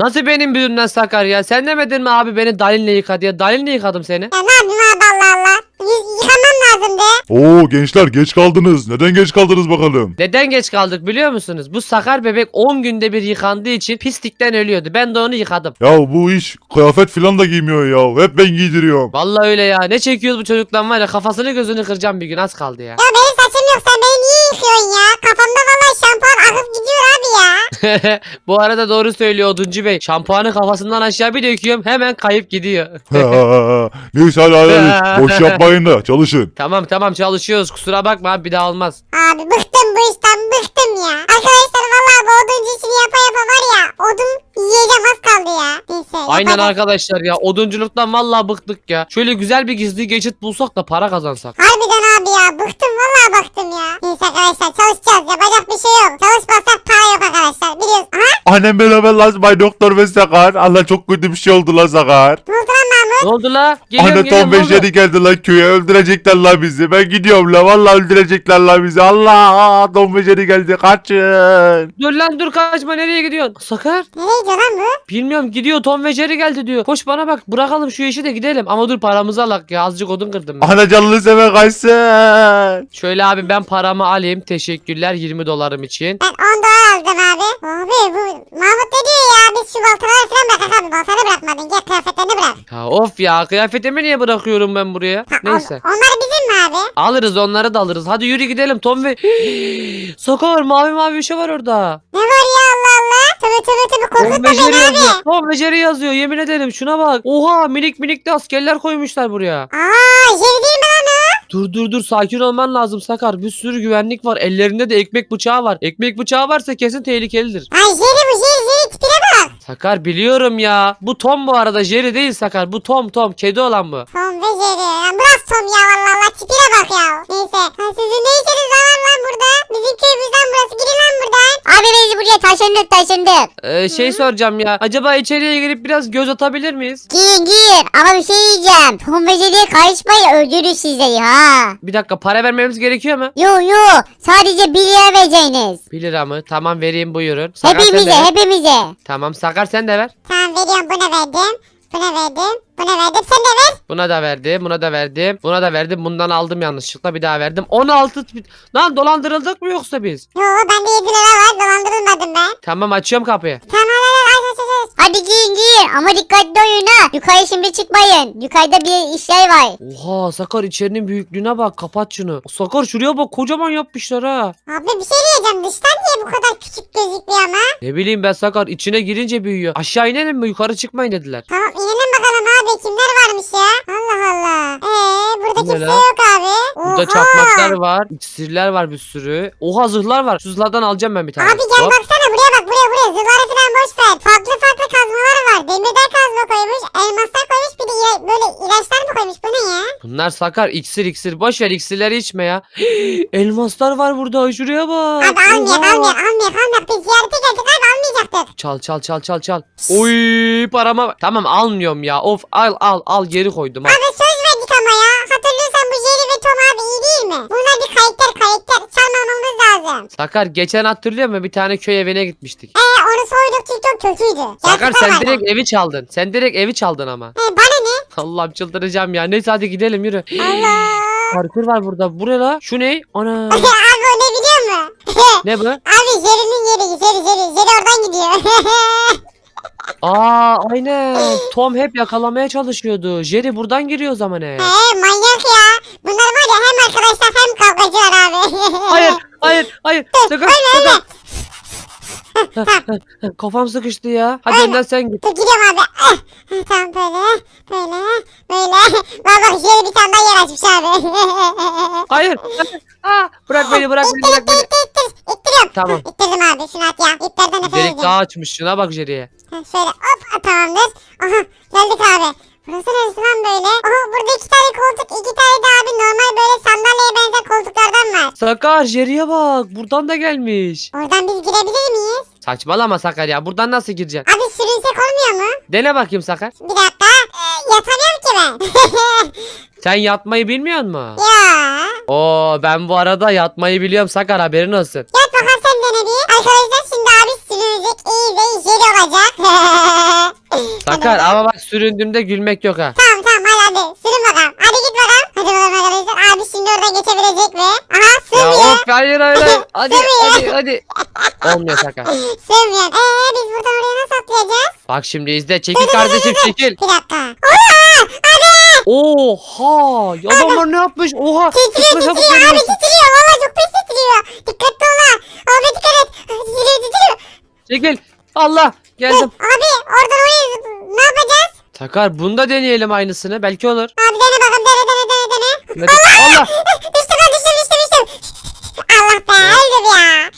Nasıl benim yüzümden Sakar ya? Sen demedin mi abi beni Dalin'le yıka diye? Dalin'le yıkadım seni. Ya ne yapayım abi Allah Allah. Yüz, yıkamam lazımdı. Oo gençler geç kaldınız. Neden geç kaldınız bakalım? Neden geç kaldık biliyor musunuz? Bu Sakar bebek 10 günde bir yıkandığı için pislikten ölüyordu. Ben de onu yıkadım. Ya bu iş kıyafet filan da giymiyor ya. Hep ben giydiriyorum. Vallahi öyle ya. Ne çekiyoruz bu çocuktan var ya kafasını gözünü kıracağım bir gün az kaldı ya. Ya benim saçım yok sen beni yıkıyorsun ya? Kafamda vallahi şampuan akıp gidiyor abi ya. bu arada doğru söylüyor Oduncu Bey. Şampuanı kafasından aşağı bir döküyorum hemen kayıp gidiyor. Neyse hadi hadi, hadi. Boş yapmayın da çalışın. tamam tamam çalışıyoruz kusura bakma abi bir daha olmaz. Abi bıktım bu işten bıktım ya. Arkadaşlar vallahi bu oduncu işini yapa yapa var ya. Odun yiyeceğim az kaldı ya. Neyse. Aynen yapacağız. arkadaşlar ya odunculuktan vallahi bıktık ya. Şöyle güzel bir gizli geçit bulsak da para kazansak. Harbiden abi ya bıktım vallahi bıktım ya. Neyse arkadaşlar çalışacağız yapacak bir şey yok. Çalışmazsak para yok arkadaşlar biliyoruz. Aha Annem beraber lan Bay Doktor ve Sakar. Allah çok kötü bir şey oldu lan Sakar. ne oldu lan Mahmut? Ne oldu la? Geliyorum Anne Tom ve? Jerry geldi lan köye öldürecekler lan bizi. Ben gidiyorum la vallahi öldürecekler lan bizi. Allah Tom ve Jerry geldi kaçın. Dur lan dur kaçma nereye gidiyorsun? Sakar. Nereye gidiyor lan bu? Bilmiyorum gidiyor Tom ve Jerry geldi diyor. Koş bana bak bırakalım şu işi de gidelim. Ama dur paramızı alak ya azıcık odun kırdım ben. Ana canını seven kaçsın. Şöyle abi ben paramı alayım. Teşekkürler 20 dolarım için. Ben 10 dolar aldım abi. Abi bu Mahmut ne diyor ya? Biz şu baltaları falan bırak abi. Baltanı bırakmadın. Gel kıyafetlerini bırak. Ya of ya kıyafetimi niye bırakıyorum ben buraya? Ha, Neyse. on- onlar bizim mi abi? Alırız onları da alırız. Hadi yürü gidelim Tom ve... Sakar mavi mavi bir şey var orada. Ne var ya Allah Allah? Tövbe tövbe tövbe Tom korkutma beni yazıyor. abi. Tom ve Jerry yazıyor yemin ederim şuna bak. Oha minik minik de askerler koymuşlar buraya. Aa yeri değil mi? Dur dur dur sakin olman lazım Sakar. Bir sürü güvenlik var. Ellerinde de ekmek bıçağı var. Ekmek bıçağı varsa kesin tehlikelidir. Ay Jerry bu Jerry Jerry tipine bak. Sakar biliyorum ya. Bu Tom bu arada Jerry değil Sakar. Bu Tom Tom. Kedi olan bu. Tom ve Jerry. Lan burası Tom ya vallahi Allah tipine bak ya. Neyse. Ha, sizin ne işiniz var lan burada? Bizim köyümüzden burası. Taşındık taşındık. Ee, şey soracağım ya. Acaba içeriye girip biraz göz atabilir miyiz? Gir gir ama bir şey diyeceğim. Tom ve Jerry'e karışmayın öldürür sizleri ha. Bir dakika para vermemiz gerekiyor mu? Yo yo sadece bir lira vereceğiniz. 1 lira mı? Tamam vereyim buyurun. Sakar sen de Hepimize ver. hepimize. Tamam Sakar sen de ver. Tamam veriyorum buna verdim. Buna verdim. Buna verdim. Sen de ver. Buna da verdim. Buna da verdim. Buna da verdim. Bundan aldım yanlışlıkla. Bir daha verdim. 16. Lan dolandırıldık mı yoksa biz? Yo bende 7 lira var. Dolandırılmadım ben. Tamam açıyorum kapıyı. Tamam hadi giyin giyin ama dikkatli olun ha. Yukarı şimdi çıkmayın. Yukarıda bir işler var. Oha Sakar içerinin büyüklüğüne bak. Kapat şunu. Sakar şuraya bak. Kocaman yapmışlar ha. Abi bir şey diyeceğim. Dıştan niye bu kadar küçük gözüküyor ama? Ne bileyim ben Sakar içine girince büyüyor. Aşağı inelim mi yukarı çıkmayın dediler. Tamam inelim abi. Kimler varmış ya? Allah Allah. Eee burada Bu ne kimse lan? yok abi. Burada Oha. çakmaklar var. iksirler var bir sürü. Oha zırhlar var. Şu zırhlardan alacağım ben bir tane. Abi gel Hop. baksana buraya bak buraya buraya. Zırhları falan boş ver. Farklı farklı kazmalar var. Demirden kazma koymuş. Elmaslar koymuş. Bir de ila- böyle ilaçlar mı koymuş? Bu ne ya? Bunlar Sakar iksir iksir. Boş ver iksirleri içme ya. Elmaslar var burada. Şuraya bak. Abi almayak Oha. almayak almayak almayak. Biz ziyarete geldik abi almayacaktık. Çal çal çal çal çal. Oy parama. Tamam almıyorum ya. Of al al al geri koydum al. Abi söz verdik ama ya. Hatırlıyorsan bu Jerry ve Tom abi iyi değil mi? Bunlar bir karakter karakter. Çalmamamız lazım. Sakar geçen hatırlıyor musun? Bir tane köy evine gitmiştik. Eee onu soyduk TikTok kötüydü. Sakar Gerçekten sen var direkt evi çaldın. Sen direkt evi çaldın ama. He bana ne? Allah'ım çıldıracağım ya. Neyse hadi gidelim yürü. Allah. Parkur var burada. Bu ne la? Şu ne? Ana. ne bu? abi Jerry'nin yeri. Jerry Jerry. Jerry oradan gidiyor. Aa aynen. Tom hep yakalamaya çalışıyordu. Jerry buradan giriyor o zaman he. He manyak ya. Bunlar var ya hem arkadaşlar hem kavgacılar abi. Hayır, hayır, hayır. Sakar, Öyle sakar. Kafam sıkıştı ya. Hadi Öyle. önden sen git. Dur gidiyorum abi. Eh, Tamam böyle. Böyle. Böyle. Bak bak Jerry bir tane daha yer açmış abi. Hayır. Aa, bırak beni, bırak beni, bırak beni. İttiriyorum. Tamam. İttirdim abi şunu at ya. İplerden nefret Delik edeceğim. daha açmış. Şuna bak Jerry'e. Ha, Şöyle hop tamamdır. Aha geldik abi. Burası neresi lan böyle? Aha burada iki tane koltuk, iki tane de abi normal böyle sandalyeye benzer koltuklardan var. Sakar, Jerry'e bak. Buradan da gelmiş. Oradan biz girebilir miyiz? Saçmalama Sakar ya. Buradan nasıl gireceksin? Abi sürünsek olmuyor mu? Dene bakayım Sakar. Bir dakika. Ee, yatamıyorum ki ben. Sen yatmayı bilmiyor musun? ya. Oo ben bu arada yatmayı biliyorum Sakar haberin olsun. Yat bakalım sen dene bir. Arkadaşlar şimdi abi sürünecek iyi ve jeli olacak. Sakar ama bak süründüğümde gülmek yok ha. Tamam tamam hadi hadi. Sürün bakalım. Hadi git bakalım. Hadi bakalım arkadaşlar. Abi şimdi oradan geçebilecek mi? Aha Ya sığmıyor. of hayır hayır hayır. Hadi hadi hadi. Olmuyor Sakar. Sığmıyor. Eee biz buradan oraya nasıl atlayacağız? Bak şimdi izle çekil kardeşim çekil. Bir dakika. Oha! Abi! Oha adamlar ne yapmış? Oha. Titriyor Tıkla çabuk titriyor abi geliyorsun. titriyor. Valla çok pis titriyor. Dikkatli ol ha. Abi dikkat et. Titriyor titriyor. Çekil. Allah geldim. Abi oradan oraya ne yapacağız? Sakar bunu da deneyelim aynısını belki olur. Abi dene bakalım dene dene dene dene. Hadi. Allah. düştüm ben düştüm düştüm düştüm. Allah be öldüm ya.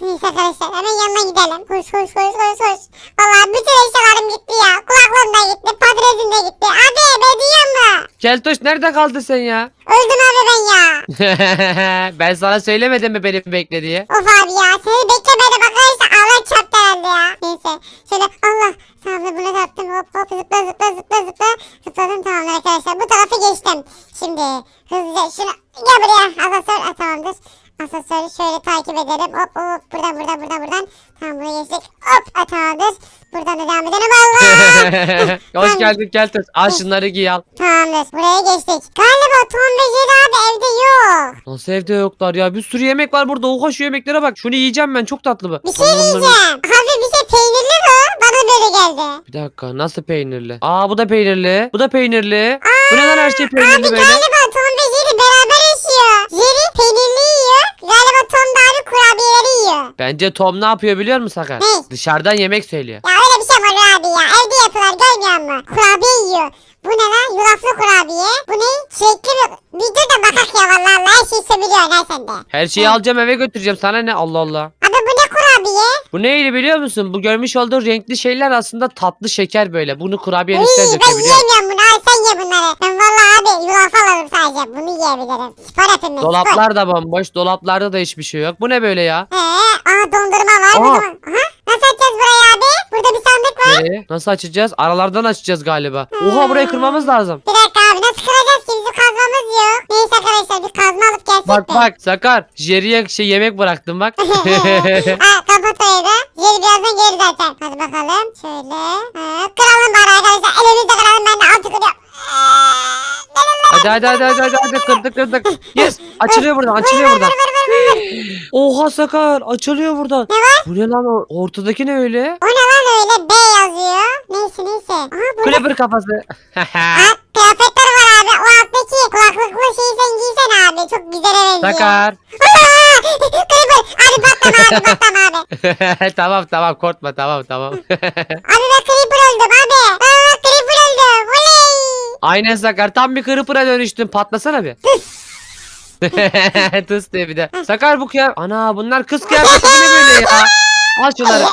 Neyse arkadaşlar hemen yanına gidelim. Koş koş koş koş koş. Valla bütün eşyalarım gitti ya. Kulaklığım da gitti. Padrezim de gitti. Abi ben duyuyor mu? Keltoş nerede kaldın sen ya? Öldüm abi ben ya. ben sana söylemedim mi benim bekle diye? Of abi ya seni beklemedim arkadaşlar. Çarptı herhalde ya. Neyse şöyle Allah. Da bunu da attım. Hop hop zıpla zıpla zıpla zıpla. Zıpladım tamamdır arkadaşlar. Bu tarafı geçtim. Şimdi hızlıca şunu gel buraya. Asansör tamamdır. Asansörü şöyle takip edelim. Hop hop buradan buradan buradan buradan. Tamam buraya geçtik. Hop tamamdır. Buradan da devam edelim. Allah. Hoş geldin Keltoş. Al şunları giy al. Tamamdır. Buraya geçtik. Galiba Tom ve Jerry abi evde yok. Nasıl evde yoklar ya? Bir sürü yemek var burada. Oha şu yemeklere bak. Şunu yiyeceğim ben. çok tatlı bu. Bir şey diyeceğim. Abi bir şey peynirli mi? Bana böyle geldi. Bir dakika nasıl peynirli? Aa bu da peynirli. Bu da peynirli. Bu neden her şey peynirli Abi böyle? galiba Bence Tom ne yapıyor biliyor musun Sakar? Ne? Dışarıdan yemek söylüyor. Ya öyle bir şey var abi ya. Evde yapıyorlar görmüyor musun? Kurabiye yiyor. Bu ne lan? Yulaflı kurabiye. Bu ne? Çilekli bir... Bir dur da bakak ya vallahi Allah her şeyi sömürüyor ne sende. Her şeyi alacağım eve götüreceğim. Sana ne? Allah Allah. Abi bu ne kurabiye? Bu neydi biliyor musun? Bu görmüş olduğun renkli şeyler aslında tatlı şeker böyle. Bunu kurabiyenin üstüne İyi ben yiyemiyorum bunu. Al sen ye bunları. Ben vallahi abi yulaf alırım sadece. Bunu yiyebilirim. Spor yapayım ben. spor. Dolaplar da bomboş. Dolaplarda da hiçbir şey yok. Bu ne böyle ya? Ee, aa dondurma var. Aa. Aha. Nasıl açacağız burayı abi? Burada bir sandık var. Nereye? Nasıl açacağız? Aralardan açacağız galiba. Oha burayı kırmamız lazım. Bir dakika abi nasıl kıracağız ki bizim kazmamız yok. Neyse arkadaşlar bir kazma alıp gelsek Bak de. bak Sakar. Jerry'e şey yemek bıraktım bak. ha kapat orayı da. Geri birazdan geri zaten. Hadi bakalım. Şöyle. Ha, kıralım bari arkadaşlar. Elimizde kıralım ben de altı kırıyorum. Hadi hadi hadi hadi hadi, hadi. kırdık kırdık. Yes açılıyor buradan açılıyor buradan. Oha Sakar açılıyor buradan. Ne var? Bu ne lan o ortadaki ne öyle? O ne lan öyle? B yazıyor. Neyse neyse. Aha kafası. Ha, kıyafetler var abi. O alttaki kulaklıklı şeyi sen giysen abi. Çok güzel benziyor. Sakar. Creeper. Abi patlama abi patlama abi. tamam tamam korkma tamam tamam. Abi ben Creeper öldüm abi. Aa, Creeper öldüm. Oley. Aynen Sakar tam bir Creeper'a dönüştün patlasana bir. Tıs diye bir de. Sakar bu kıyafet. Ana bunlar kız kıyafeti ne böyle ya? Al şunları.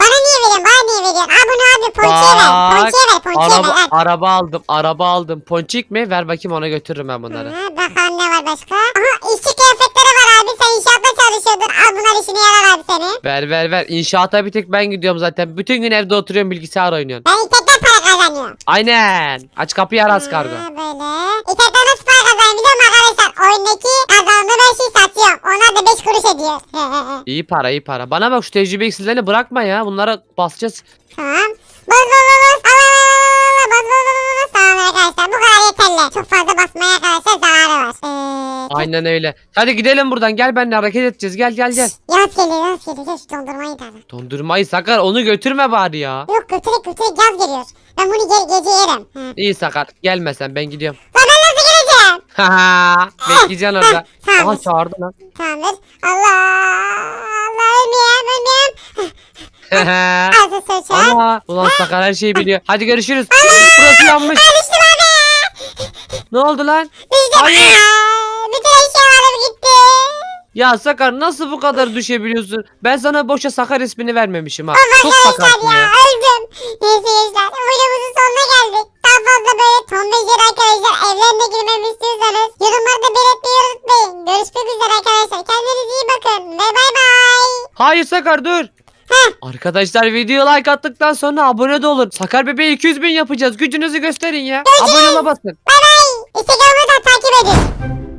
Bana niye veriyorsun? Bana niye veriyorsun? Aa bunu abi ponçiye ver. Ponçiye ver. Ponçiye Araba, ver. Al. araba aldım araba aldım. Ponçik mi? Ver bakayım ona götürürüm ben bunları. Aha, bakalım ne var başka? Aha işçi abi. Sen inşaatta çalışıyordun. Al bunlar işine yarar abi seni. Ver ver ver. İnşaata bir tek ben gidiyorum zaten. Bütün gün evde oturuyorum bilgisayar oynuyorum. Ben internetten para kazanıyorum. Aynen. Aç kapıyı aras kargo. Ha, böyle. İnternetten nasıl para kazanıyorum biliyor musun arkadaşlar? Oyundaki kazandığım her şeyi satıyorum. Onlar da 5 kuruş ediyor. İyi para iyi para. Bana bak şu tecrübe iksirlerini bırakma ya. Bunlara basacağız. tamam. Bas bas bas bas. Al al al al. Bas bas bas bas. bas. Tamam arkadaşlar bu kadar yeterli. Çok fazla basmaya arkadaşlar Aynen öyle. Hadi gidelim buradan. Gel benimle hareket edeceğiz. Gel gel gel. Yaz geliyor yaz geliyor. Gel şu dondurmayı da. al. Dondurmayı sakar onu götürme bari ya. Yok götürek götürek yaz geliyor. Ben bunu ge gece yerim. Ha. İyi sakar. Gelme sen ben gidiyorum. Lan ben nasıl geleceğim? Haha. Bekleyeceksin orada. Tamam. Aha çağırdı lan. Tamamdır. Allah. Allah ölmeyeyim ölmeyeyim. Ağzı sıçar. Ana. Ulan sakar her şeyi biliyor. Hadi görüşürüz. Burası yanmış. Aa düştüm abi. Ne oldu lan? Düştüm. Hayır. Eşyalarım gitti. Ya Sakar nasıl bu kadar düşebiliyorsun? Ben sana boşa Sakar ismini vermemişim ha. Çok sakarsın ya, öldüm. Neyse gençler videomuzun sonuna geldik. Daha fazla böyle Tom ve Jerry arkadaşlar evlerine girmemi istiyorsanız yorumlarda belirtmeyi unutmayın. Görüşmek üzere arkadaşlar. Kendinize iyi bakın ve bay bay. Hayır Sakar dur. Heh. Arkadaşlar video like attıktan sonra abone de olun. Sakar bebeği 200 bin yapacağız. Gücünüzü gösterin ya. Abone ola basın. Bay bay. Instagram'ı da takip edin.